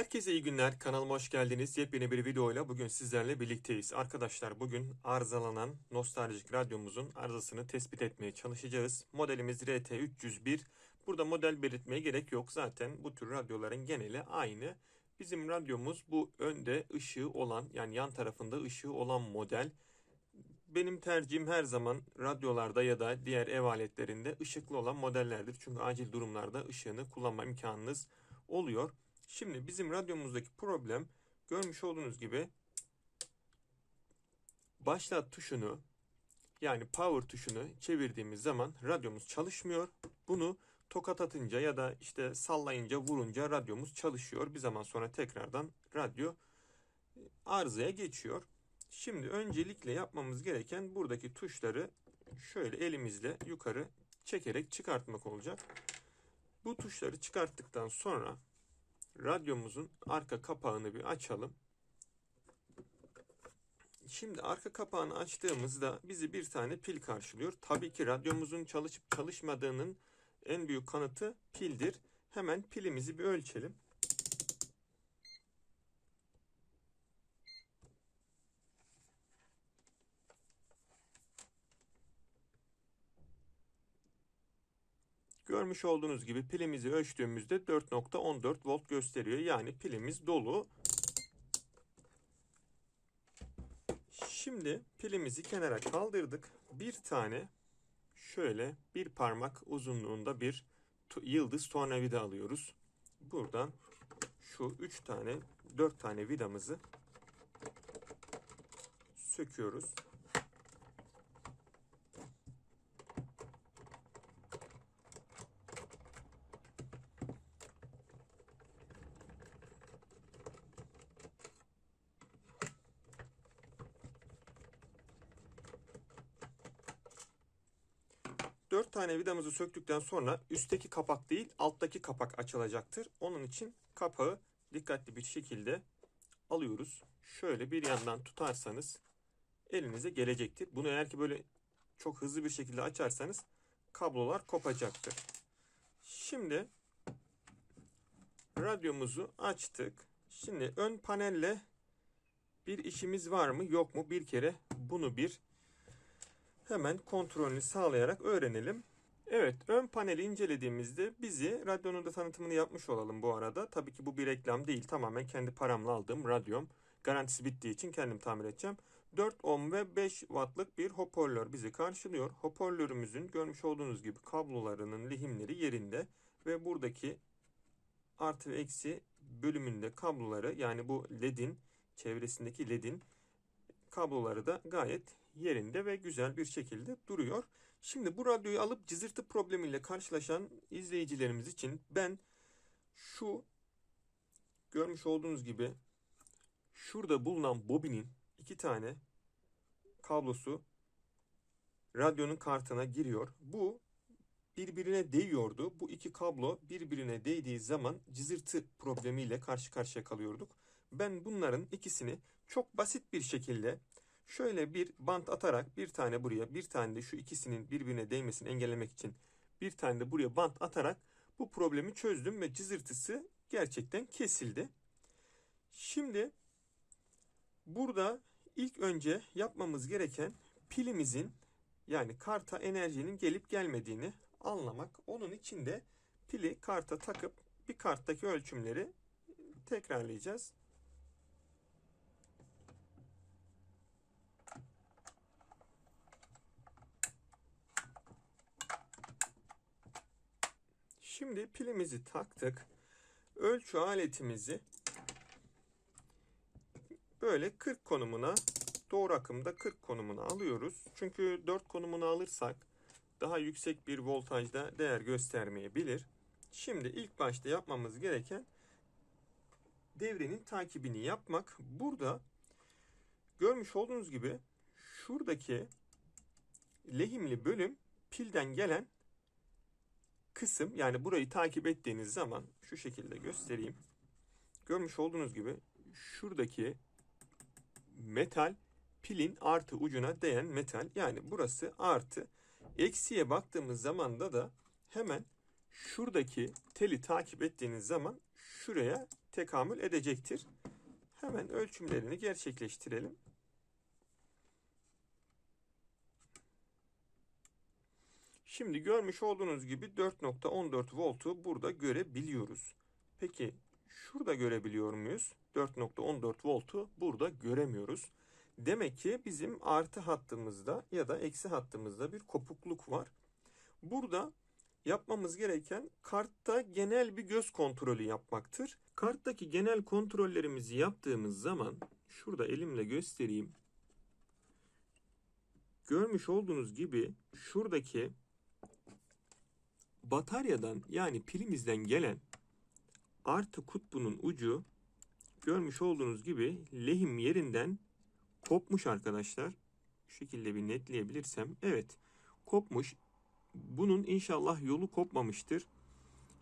Herkese iyi günler. Kanalıma hoş geldiniz. Yepyeni bir videoyla bugün sizlerle birlikteyiz. Arkadaşlar bugün arızalanan nostaljik radyomuzun arızasını tespit etmeye çalışacağız. Modelimiz RT301. Burada model belirtmeye gerek yok. Zaten bu tür radyoların geneli aynı. Bizim radyomuz bu önde ışığı olan yani yan tarafında ışığı olan model. Benim tercihim her zaman radyolarda ya da diğer ev aletlerinde ışıklı olan modellerdir. Çünkü acil durumlarda ışığını kullanma imkanınız oluyor. Şimdi bizim radyomuzdaki problem görmüş olduğunuz gibi başlat tuşunu yani power tuşunu çevirdiğimiz zaman radyomuz çalışmıyor. Bunu tokat atınca ya da işte sallayınca vurunca radyomuz çalışıyor. Bir zaman sonra tekrardan radyo arızaya geçiyor. Şimdi öncelikle yapmamız gereken buradaki tuşları şöyle elimizle yukarı çekerek çıkartmak olacak. Bu tuşları çıkarttıktan sonra radyomuzun arka kapağını bir açalım. Şimdi arka kapağını açtığımızda bizi bir tane pil karşılıyor. Tabii ki radyomuzun çalışıp çalışmadığının en büyük kanıtı pildir. Hemen pilimizi bir ölçelim. Görmüş olduğunuz gibi pilimizi ölçtüğümüzde 4.14 volt gösteriyor. Yani pilimiz dolu. Şimdi pilimizi kenara kaldırdık. Bir tane şöyle bir parmak uzunluğunda bir yıldız tornavida alıyoruz. Buradan şu 3 tane 4 tane vidamızı söküyoruz. Tane vidamızı söktükten sonra üstteki kapak değil alttaki kapak açılacaktır. Onun için kapağı dikkatli bir şekilde alıyoruz. Şöyle bir yandan tutarsanız elinize gelecektir. Bunu eğer ki böyle çok hızlı bir şekilde açarsanız kablolar kopacaktır. Şimdi radyomuzu açtık. Şimdi ön panelle bir işimiz var mı yok mu bir kere bunu bir hemen kontrolünü sağlayarak öğrenelim. Evet ön paneli incelediğimizde bizi radyonun da tanıtımını yapmış olalım bu arada. Tabii ki bu bir reklam değil tamamen kendi paramla aldığım radyom. Garantisi bittiği için kendim tamir edeceğim. 4 ohm ve 5 wattlık bir hoparlör bizi karşılıyor. Hoparlörümüzün görmüş olduğunuz gibi kablolarının lehimleri yerinde ve buradaki artı ve eksi bölümünde kabloları yani bu ledin çevresindeki ledin kabloları da gayet yerinde ve güzel bir şekilde duruyor. Şimdi bu radyoyu alıp cızırtı problemiyle karşılaşan izleyicilerimiz için ben şu görmüş olduğunuz gibi şurada bulunan bobinin iki tane kablosu radyonun kartına giriyor. Bu birbirine değiyordu. Bu iki kablo birbirine değdiği zaman cızırtı problemiyle karşı karşıya kalıyorduk. Ben bunların ikisini çok basit bir şekilde şöyle bir bant atarak bir tane buraya bir tane de şu ikisinin birbirine değmesini engellemek için bir tane de buraya bant atarak bu problemi çözdüm ve cızırtısı gerçekten kesildi. Şimdi burada ilk önce yapmamız gereken pilimizin yani karta enerjinin gelip gelmediğini anlamak. Onun için de pili karta takıp bir karttaki ölçümleri tekrarlayacağız. Şimdi pilimizi taktık. Ölçü aletimizi böyle 40 konumuna doğru akımda 40 konumuna alıyoruz. Çünkü 4 konumunu alırsak daha yüksek bir voltajda değer göstermeyebilir. Şimdi ilk başta yapmamız gereken devrenin takibini yapmak. Burada görmüş olduğunuz gibi şuradaki lehimli bölüm pilden gelen kısım yani burayı takip ettiğiniz zaman şu şekilde göstereyim. Görmüş olduğunuz gibi şuradaki metal pilin artı ucuna değen metal yani burası artı. Eksiye baktığımız zaman da da hemen şuradaki teli takip ettiğiniz zaman şuraya tekamül edecektir. Hemen ölçümlerini gerçekleştirelim. Şimdi görmüş olduğunuz gibi 4.14 voltu burada görebiliyoruz. Peki şurada görebiliyor muyuz? 4.14 voltu burada göremiyoruz. Demek ki bizim artı hattımızda ya da eksi hattımızda bir kopukluk var. Burada yapmamız gereken kartta genel bir göz kontrolü yapmaktır. Karttaki genel kontrollerimizi yaptığımız zaman şurada elimle göstereyim. Görmüş olduğunuz gibi şuradaki bataryadan yani pilimizden gelen artı kutbunun ucu görmüş olduğunuz gibi lehim yerinden kopmuş arkadaşlar. Şu şekilde bir netleyebilirsem. Evet kopmuş. Bunun inşallah yolu kopmamıştır.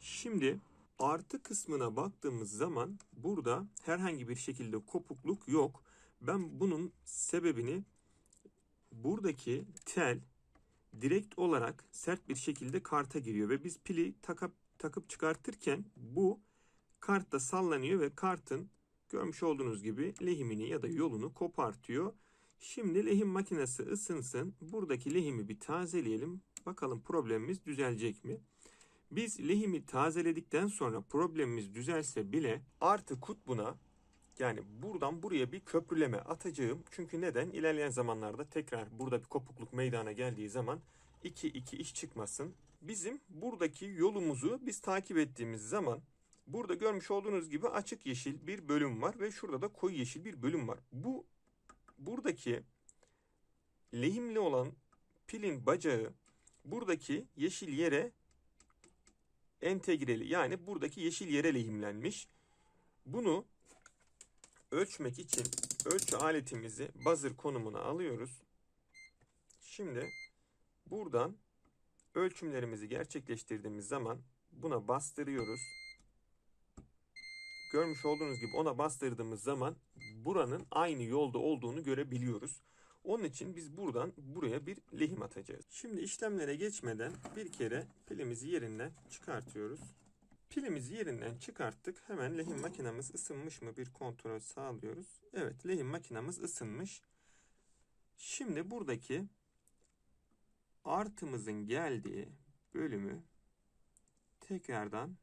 Şimdi artı kısmına baktığımız zaman burada herhangi bir şekilde kopukluk yok. Ben bunun sebebini buradaki tel direkt olarak sert bir şekilde karta giriyor ve biz pili takıp takıp çıkartırken bu kartta sallanıyor ve kartın görmüş olduğunuz gibi lehimini ya da yolunu kopartıyor. Şimdi lehim makinesi ısınsın. Buradaki lehimi bir tazeleyelim. Bakalım problemimiz düzelecek mi? Biz lehimi tazeledikten sonra problemimiz düzelse bile artı kutbuna yani buradan buraya bir köprüleme atacağım. Çünkü neden? İlerleyen zamanlarda tekrar burada bir kopukluk meydana geldiği zaman 2-2 iş çıkmasın. Bizim buradaki yolumuzu biz takip ettiğimiz zaman burada görmüş olduğunuz gibi açık yeşil bir bölüm var ve şurada da koyu yeşil bir bölüm var. Bu buradaki lehimli olan pilin bacağı buradaki yeşil yere entegreli yani buradaki yeşil yere lehimlenmiş. Bunu ölçmek için ölçü aletimizi buzzer konumuna alıyoruz. Şimdi buradan ölçümlerimizi gerçekleştirdiğimiz zaman buna bastırıyoruz. Görmüş olduğunuz gibi ona bastırdığımız zaman buranın aynı yolda olduğunu görebiliyoruz. Onun için biz buradan buraya bir lehim atacağız. Şimdi işlemlere geçmeden bir kere pilimizi yerinden çıkartıyoruz. Pilimizi yerinden çıkarttık. Hemen lehim makinamız ısınmış mı bir kontrol sağlıyoruz. Evet lehim makinamız ısınmış. Şimdi buradaki artımızın geldiği bölümü tekrardan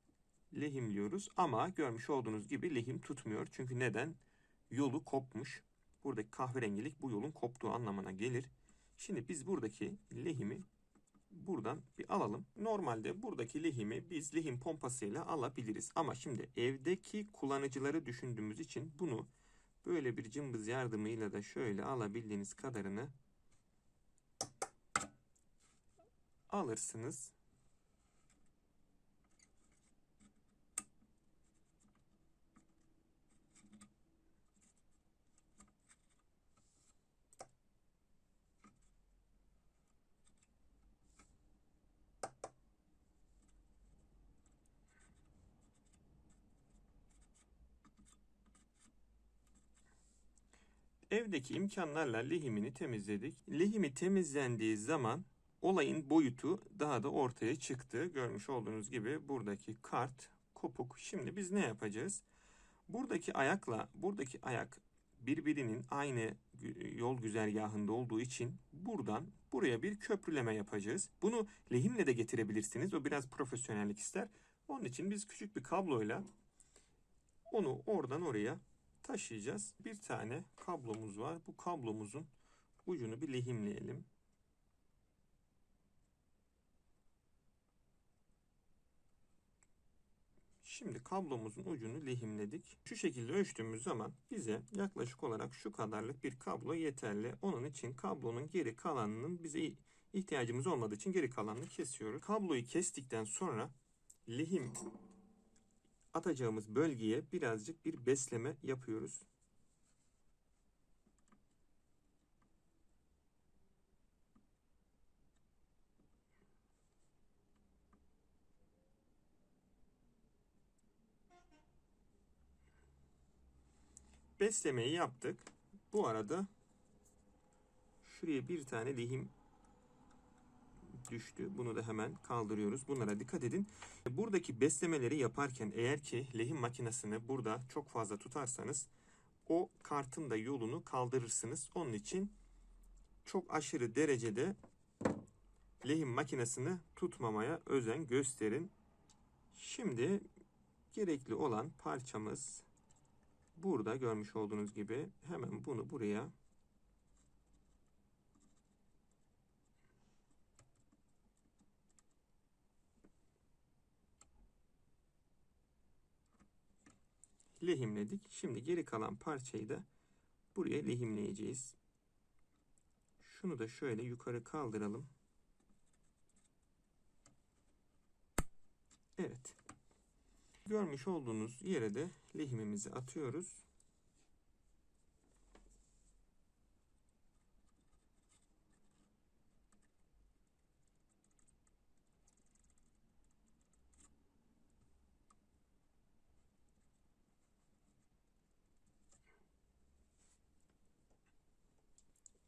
lehimliyoruz. Ama görmüş olduğunuz gibi lehim tutmuyor. Çünkü neden? Yolu kopmuş. Buradaki kahverengilik bu yolun koptuğu anlamına gelir. Şimdi biz buradaki lehimi buradan bir alalım. Normalde buradaki lehimi biz lehim pompasıyla alabiliriz. Ama şimdi evdeki kullanıcıları düşündüğümüz için bunu böyle bir cımbız yardımıyla da şöyle alabildiğiniz kadarını alırsınız. Evdeki imkanlarla lehimini temizledik. Lehimi temizlendiği zaman olayın boyutu daha da ortaya çıktı. Görmüş olduğunuz gibi buradaki kart kopuk. Şimdi biz ne yapacağız? Buradaki ayakla buradaki ayak birbirinin aynı yol güzergahında olduğu için buradan buraya bir köprüleme yapacağız. Bunu lehimle de getirebilirsiniz. O biraz profesyonellik ister. Onun için biz küçük bir kabloyla onu oradan oraya taşıyacağız. Bir tane kablomuz var. Bu kablomuzun ucunu bir lehimleyelim. Şimdi kablomuzun ucunu lehimledik. Şu şekilde ölçtüğümüz zaman bize yaklaşık olarak şu kadarlık bir kablo yeterli. Onun için kablonun geri kalanının bize ihtiyacımız olmadığı için geri kalanını kesiyoruz. Kabloyu kestikten sonra lehim atacağımız bölgeye birazcık bir besleme yapıyoruz. Beslemeyi yaptık. Bu arada şuraya bir tane lehim düştü. Bunu da hemen kaldırıyoruz. Bunlara dikkat edin. Buradaki beslemeleri yaparken eğer ki lehim makinesini burada çok fazla tutarsanız o kartın da yolunu kaldırırsınız. Onun için çok aşırı derecede lehim makinesini tutmamaya özen gösterin. Şimdi gerekli olan parçamız burada görmüş olduğunuz gibi hemen bunu buraya lehimledik. Şimdi geri kalan parçayı da buraya lehimleyeceğiz. Şunu da şöyle yukarı kaldıralım. Evet. Görmüş olduğunuz yere de lehimimizi atıyoruz.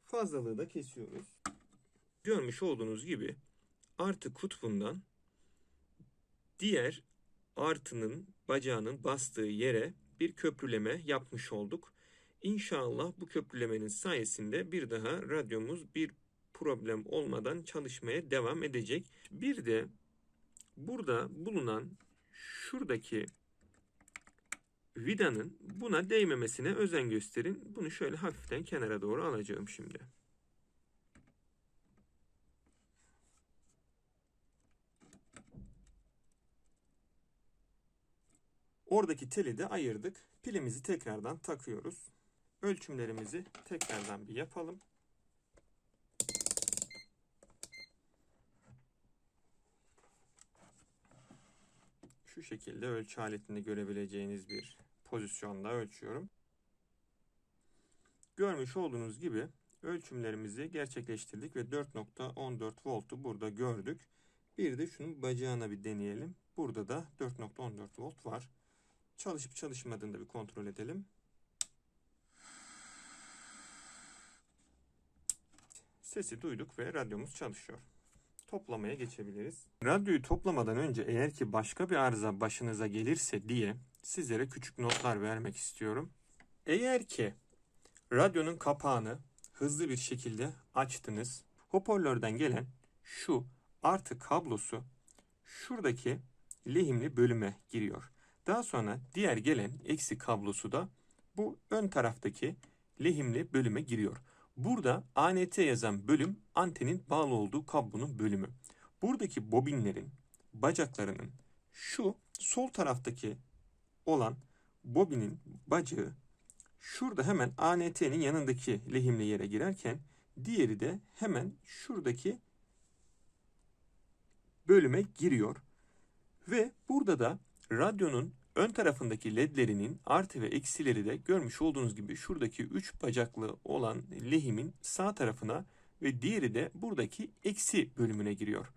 Fazlalığı da kesiyoruz. Görmüş olduğunuz gibi artı kutbundan diğer artının bacağının bastığı yere bir köprüleme yapmış olduk. İnşallah bu köprülemenin sayesinde bir daha radyomuz bir problem olmadan çalışmaya devam edecek. Bir de burada bulunan şuradaki vidanın buna değmemesine özen gösterin. Bunu şöyle hafiften kenara doğru alacağım şimdi. Oradaki teli de ayırdık. Pilimizi tekrardan takıyoruz. Ölçümlerimizi tekrardan bir yapalım. Şu şekilde ölçü aletinde görebileceğiniz bir pozisyonda ölçüyorum. Görmüş olduğunuz gibi ölçümlerimizi gerçekleştirdik ve 4.14 voltu burada gördük. Bir de şunun bacağına bir deneyelim. Burada da 4.14 volt var. Çalışıp çalışmadığını da bir kontrol edelim. Sesi duyduk ve radyomuz çalışıyor. Toplamaya geçebiliriz. Radyoyu toplamadan önce eğer ki başka bir arıza başınıza gelirse diye sizlere küçük notlar vermek istiyorum. Eğer ki radyonun kapağını hızlı bir şekilde açtınız. Hoparlörden gelen şu artı kablosu şuradaki lehimli bölüme giriyor. Daha sonra diğer gelen eksi kablosu da bu ön taraftaki lehimli bölüme giriyor. Burada ANT yazan bölüm antenin bağlı olduğu kablonun bölümü. Buradaki bobinlerin bacaklarının şu sol taraftaki olan bobinin bacağı şurada hemen ANT'nin yanındaki lehimli yere girerken diğeri de hemen şuradaki bölüme giriyor. Ve burada da radyonun ön tarafındaki ledlerinin artı ve eksileri de görmüş olduğunuz gibi şuradaki 3 bacaklı olan lehimin sağ tarafına ve diğeri de buradaki eksi bölümüne giriyor.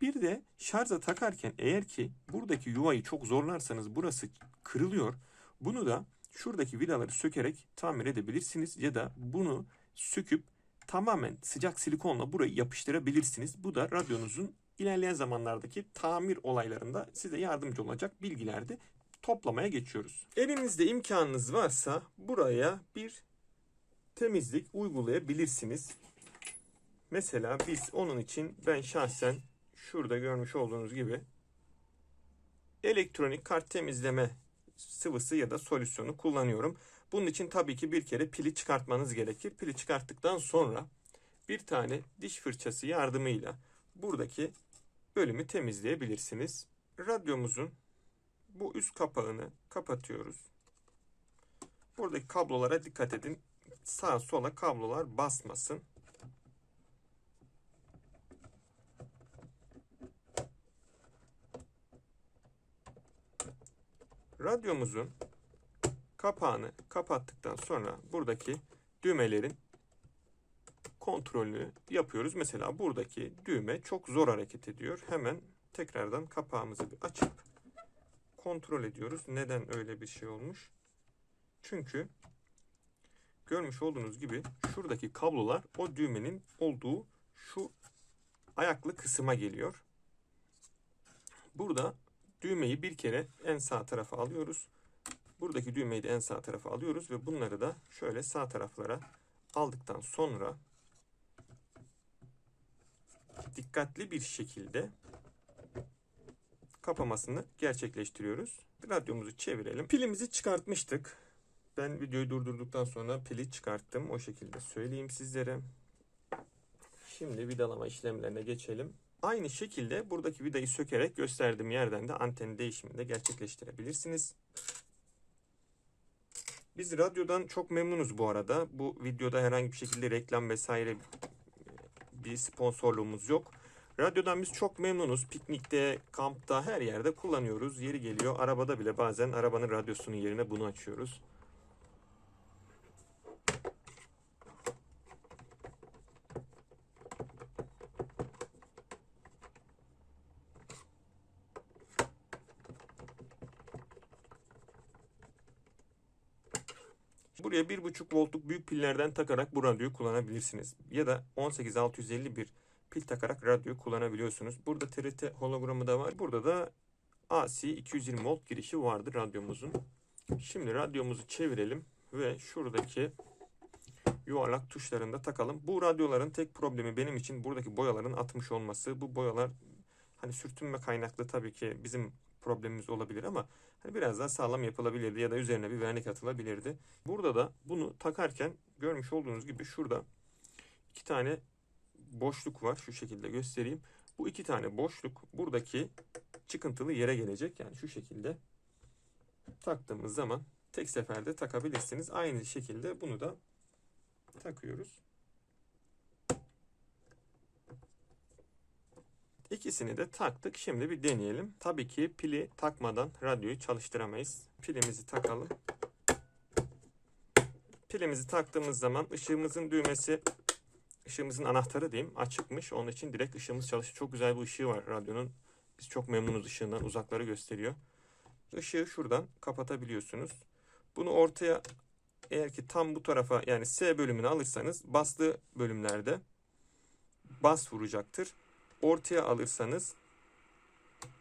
Bir de şarja takarken eğer ki buradaki yuvayı çok zorlarsanız burası kırılıyor. Bunu da şuradaki vidaları sökerek tamir edebilirsiniz ya da bunu söküp tamamen sıcak silikonla burayı yapıştırabilirsiniz. Bu da radyonuzun ilerleyen zamanlardaki tamir olaylarında size yardımcı olacak bilgilerdi. Toplamaya geçiyoruz. Elinizde imkanınız varsa buraya bir temizlik uygulayabilirsiniz. Mesela biz onun için ben şahsen şurada görmüş olduğunuz gibi elektronik kart temizleme sıvısı ya da solüsyonu kullanıyorum. Bunun için tabii ki bir kere pili çıkartmanız gerekir. Pili çıkarttıktan sonra bir tane diş fırçası yardımıyla buradaki bölümü temizleyebilirsiniz. Radyomuzun bu üst kapağını kapatıyoruz. Buradaki kablolara dikkat edin. Sağa sola kablolar basmasın. Radyomuzun kapağını kapattıktan sonra buradaki düğmelerin kontrolünü yapıyoruz. Mesela buradaki düğme çok zor hareket ediyor. Hemen tekrardan kapağımızı bir açıp kontrol ediyoruz. Neden öyle bir şey olmuş? Çünkü görmüş olduğunuz gibi şuradaki kablolar o düğmenin olduğu şu ayaklı kısıma geliyor. Burada düğmeyi bir kere en sağ tarafa alıyoruz. Buradaki düğmeyi de en sağ tarafa alıyoruz ve bunları da şöyle sağ taraflara aldıktan sonra dikkatli bir şekilde kapamasını gerçekleştiriyoruz. Radyomuzu çevirelim. Pilimizi çıkartmıştık. Ben videoyu durdurduktan sonra pili çıkarttım. O şekilde söyleyeyim sizlere. Şimdi vidalama işlemlerine geçelim. Aynı şekilde buradaki vidayı sökerek gösterdiğim yerden de anten değişimini de gerçekleştirebilirsiniz. Biz radyodan çok memnunuz bu arada. Bu videoda herhangi bir şekilde reklam vesaire bir sponsorluğumuz yok. Radyodan biz çok memnunuz. Piknikte, kampta, her yerde kullanıyoruz. Yeri geliyor. Arabada bile bazen arabanın radyosunun yerine bunu açıyoruz. Buraya 1.5 voltluk büyük pillerden takarak bu radyoyu kullanabilirsiniz. Ya da 18651 pil takarak radyoyu kullanabiliyorsunuz. Burada TRT hologramı da var. Burada da AC 220 volt girişi vardır radyomuzun. Şimdi radyomuzu çevirelim ve şuradaki yuvarlak tuşlarında takalım. Bu radyoların tek problemi benim için buradaki boyaların atmış olması. Bu boyalar hani sürtünme kaynaklı tabii ki bizim problemimiz olabilir ama hani biraz daha sağlam yapılabilirdi ya da üzerine bir vernik atılabilirdi. Burada da bunu takarken görmüş olduğunuz gibi şurada iki tane boşluk var. Şu şekilde göstereyim. Bu iki tane boşluk buradaki çıkıntılı yere gelecek. Yani şu şekilde taktığımız zaman tek seferde takabilirsiniz. Aynı şekilde bunu da takıyoruz. İkisini de taktık. Şimdi bir deneyelim. Tabii ki pili takmadan radyoyu çalıştıramayız. Pilimizi takalım. Pilimizi taktığımız zaman ışığımızın düğmesi, ışığımızın anahtarı diyeyim açıkmış. Onun için direkt ışığımız çalışıyor. Çok güzel bir ışığı var radyonun. Biz çok memnunuz ışığından. Uzakları gösteriyor. Işığı şuradan kapatabiliyorsunuz. Bunu ortaya eğer ki tam bu tarafa yani S bölümünü alırsanız bastığı bölümlerde bas vuracaktır. Ortaya alırsanız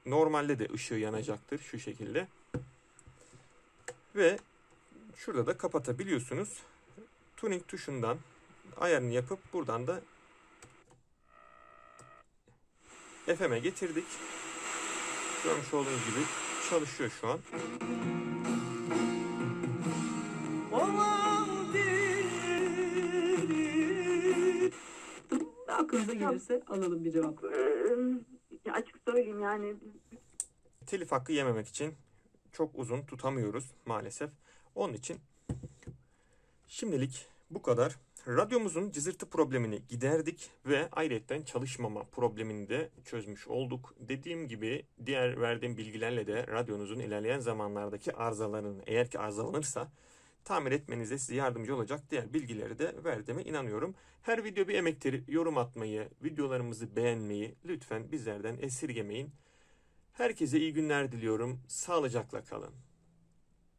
normalde de ışığı yanacaktır şu şekilde. Ve şurada da kapatabiliyorsunuz. Tuning tuşundan ayarını yapıp buradan da FM'e getirdik. Görmüş olduğunuz gibi çalışıyor şu an. Aklınıza gelirse alalım bir cevap. Açık söyleyeyim yani telif hakkı yememek için çok uzun tutamıyoruz maalesef. Onun için şimdilik bu kadar. Radyomuzun cızırtı problemini giderdik ve ayrıca çalışmama problemini de çözmüş olduk. Dediğim gibi diğer verdiğim bilgilerle de radyonuzun ilerleyen zamanlardaki arızalarını eğer ki arızalanırsa tamir etmenize size yardımcı olacak diğer bilgileri de verdiğime inanıyorum. Her video bir emektir. Yorum atmayı, videolarımızı beğenmeyi lütfen bizlerden esirgemeyin. Herkese iyi günler diliyorum. Sağlıcakla kalın.